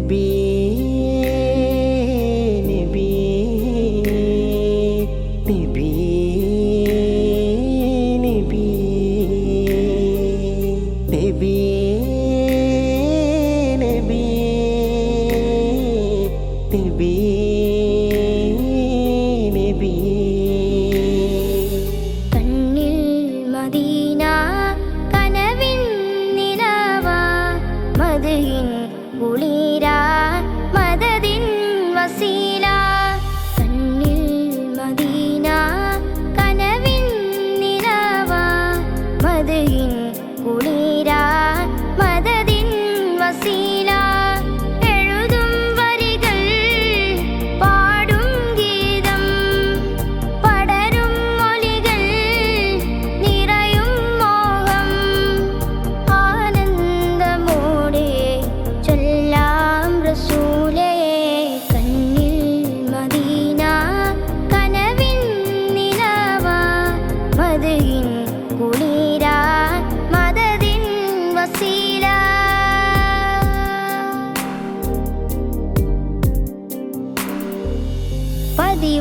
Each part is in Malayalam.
baby.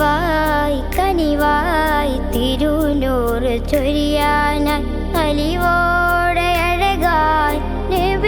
കനിവായി കനിവായി തിരുനൂറ് ചൊരിയാനായി അലിവോടെ അഴകാൻ നബി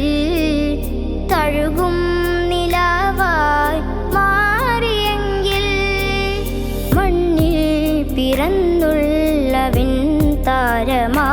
പിറന്നുള്ള താരമാ